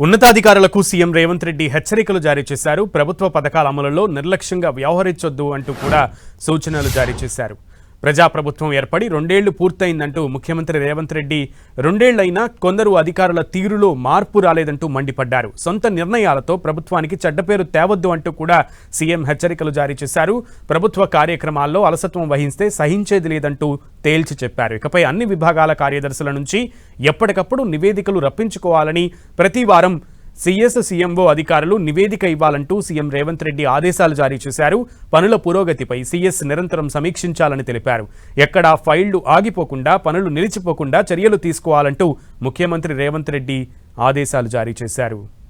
ఉన్నతాధికారులకు సీఎం రేవంత్ రెడ్డి హెచ్చరికలు జారీ చేశారు. ప్రభుత్వ పథకాల అమలులో నిర్లక్ష్యంగా వ్యవహరించొద్దు అంటూ కూడా సూచనలు జారీ చేశారు. ప్రజాప్రభుత్వం ఏర్పడి రెండేళ్ళు పూర్తయిందంటూ ముఖ్యమంత్రి రేవంత్ రెడ్డి. రెండేళ్ళైనా కొందరు అధికారుల తీరులో మార్పు రాలేదంటూ మండిపడ్డారు. సొంత నిర్ణయాలతో ప్రభుత్వానికి చెడ్డ పేరు తేవద్దు అంటూ కూడా సీఎం హెచ్చరికలు జారీ చేశారు. ప్రభుత్వ కార్యక్రమాల్లో అలసత్వం వహిస్తే సహించేది లేదంటూ తేల్చి చెప్పారు. ఇకపై అన్ని విభాగాల కార్యదర్శుల నుంచి ఎప్పటికప్పుడు నివేదికలు రప్పించుకోవాలని ప్రతి వారం సీఎస్ సీఎంఓ అధికారులు నివేదిక ఇవ్వాలంటూ సీఎం రేవంత్ రెడ్డి ఆదేశాలు జారీ చేశారు. పనుల పురోగతిపై సీఎస్ నిరంతరం సమీక్షించాలని తెలిపారు. ఎక్కడా ఫైళ్ళు ఆగిపోకుండా పనులు నిలిచిపోకుండా చర్యలు తీసుకోవాలంటూ ముఖ్యమంత్రి రేవంత్ రెడ్డి ఆదేశాలు జారీ చేశారు.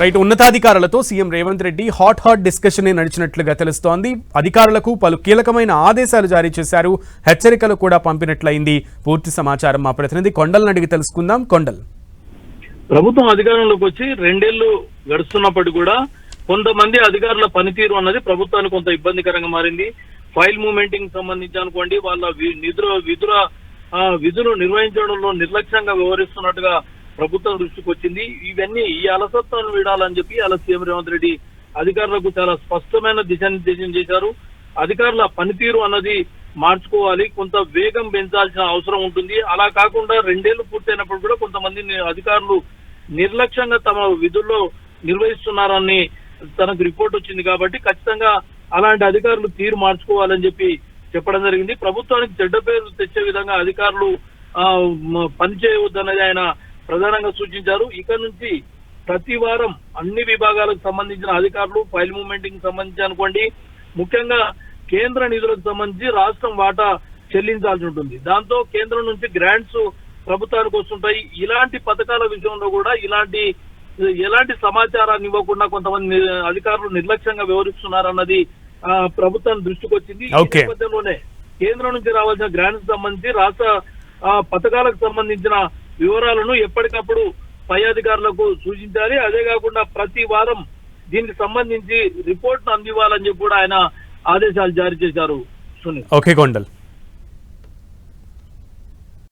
రైట్ ఉన్నతాధికారులతో CM Revanth Reddy hot hot discussion నడిచినట్లుగా తెలుస్తోంది. అధికారులకు పలు కీలకమైన ఆదేశాలు జారీ చేశారు. హెచ్చరికలు కూడా పంపినట్లయింది. పూర్తి సమాచారం మా ప్రతినిధి కొండలను అడిగి తెలుసుకుందాం. కొండల్. ప్రభుత్వం అధికారంలోకి వచ్చి రెండేళ్ళు గడుస్తున్నప్పటికీ కూడా కొంతమంది అధికారుల పనితీరు అన్నది ప్రభుత్వానికి కొంత ఇబ్బందికరంగా మారింది. ఫైల్ మూమెంటింగ్ సంబంధించి అనుకోండి వాళ్ళ నిధుల విధుల విధులు నిర్వహించడంలో నిర్లక్ష్యంగా వ్యవహరిస్తున్నట్టుగా ప్రభుత్వం దృష్టికి వచ్చింది. ఇవన్నీ ఈ అలసత్వాన్ని వీడాలని చెప్పి అలా సీఎం రేవంత్ రెడ్డి అధికారులకు చాలా స్పష్టమైన దిశానిర్దేశం చేశారు. అధికారుల పనితీరు అన్నది మార్చుకోవాలి. కొంత వేగం పెంచాల్సిన అవసరం ఉంటుంది. అలా కాకుండా రెండేళ్ళు పూర్తయినప్పుడు కూడా కొంతమంది అధికారులు నిర్లక్ష్యంగా తమ విధుల్లో నిర్వహిస్తున్నారని తనకు రిపోర్ట్ వచ్చింది కాబట్టి ఖచ్చితంగా అలాంటి అధికారులు తీరు మార్చుకోవాలని చెప్పి చెప్పడం జరిగింది. ప్రభుత్వానికి చెడ్డ పేరు తెచ్చే విధంగా అధికారులు పనిచేయవద్దన్నది ఆయన ప్రధానంగా సూచించారు. ఇక నుంచి ప్రతి వారం అన్ని విభాగాలకు సంబంధించిన అధికారులు ఫైల్ మూమెంటింగ్ సంబంధించి అనుకోండి. ముఖ్యంగా కేంద్ర నిధులకు సంబంధించి రాష్ట్రం వాటా చెల్లించాల్సి ఉంటుంది. దాంతో కేంద్రం నుంచి గ్రాంట్స్ ప్రభుత్వానికి వస్తుంటాయి. ఇలాంటి పథకాల విషయంలో కూడా ఇలాంటి ఎలాంటి సమాచారాన్ని ఇవ్వకుండా కొంతమంది అధికారులు నిర్లక్ష్యంగా వ్యవహరిస్తున్నారన్నది ప్రభుత్వం దృష్టికి వచ్చింది. ఈ. నేపథ్యంలోనే కేంద్రం నుంచి రావాల్సిన గ్రాంట్స్ సంబంధించి రాష్ట్ర పథకాలకు సంబంధించిన వివరాలను ఎప్పటికప్పుడు పై అధికారులకు సూచించాలి. అదే కాకుండా ప్రతి వారం దీనికి సంబంధించి రిపోర్ట్ అందివ్వాలని చెప్పి కూడా ఆయన ఆదేశాలు జారీ చేశారు సునీల్. ఓకే గొండల్